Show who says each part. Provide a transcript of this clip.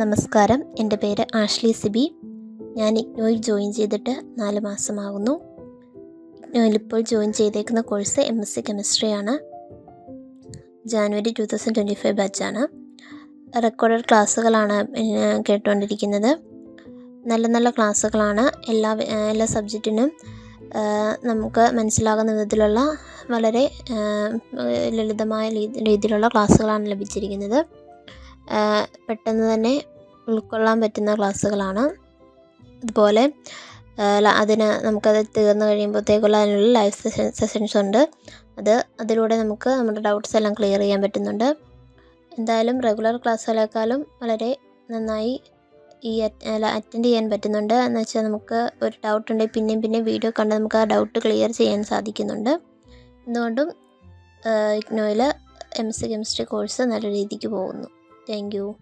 Speaker 1: നമസ്കാരം. എന്റെ പേര് ആഷ്ലി സിബി. ഞാൻ ഇഗ്നോയിൽ ജോയിൻ ചെയ്തിട്ട് നാല് മാസമാകുന്നു ഇഗ്നോയിൽ ഇപ്പോൾ ജോയിൻ ചെയ്തേക്കുന്ന course M S C കെമിസ്ട്രിയാണ് January two thousand twenty five ബാച്ചാണ്. Recorded ക്ലാസ്സുകളാണ് കേട്ടുകൊണ്ടിരിക്കുന്നത് നല്ല നല്ല ക്ലാസ്സുകളാണ്. എല്ലാ എല്ലാ സബ്ജക്റ്റിനും നമുക്ക് മനസ്സിലാകുന്ന വിധത്തിലുള്ള വളരെ ലളിതമായ രീതിയിലുള്ള ക്ലാസ്സുകളാണ് ലഭിച്ചിരിക്കുന്നത്. പെട്ടെന്ന് തന്നെ ഉൾക്കൊള്ളാൻ പറ്റുന്ന ക്ലാസ്സുകളാണ്. അതുപോലെ അതിന് നമുക്കത് തീർന്നു കഴിയുമ്പോഴത്തേക്കുള്ള അതിനുള്ള ലൈവ് സെഷൻ സെഷൻസ് ഉണ്ട്. അത് അതിലൂടെ നമുക്ക് നമ്മുടെ ഡൗട്ട്സ് എല്ലാം ക്ലിയർ ചെയ്യാൻ പറ്റുന്നുണ്ട്. എന്തായാലും റെഗുലർ ക്ലാസ്സുകളെക്കാളും വളരെ നന്നായി ഈ അറ്റൻഡ് ചെയ്യാൻ പറ്റുന്നുണ്ട്. എന്ന് വെച്ചാൽ നമുക്ക് ഒരു ഡൗട്ട് ഉണ്ടെങ്കിൽ പിന്നെയും പിന്നെയും വീഡിയോ കണ്ട് നമുക്ക് ആ ഡൗട്ട് ക്ലിയർ ചെയ്യാൻ സാധിക്കുന്നുണ്ട്. എന്തുകൊണ്ടും ഇഗ്നോയിൽ എം സി കെമിസ്ട്രി കോഴ്സ് നല്ല രീതിക്ക് പോകുന്നു. Thank you.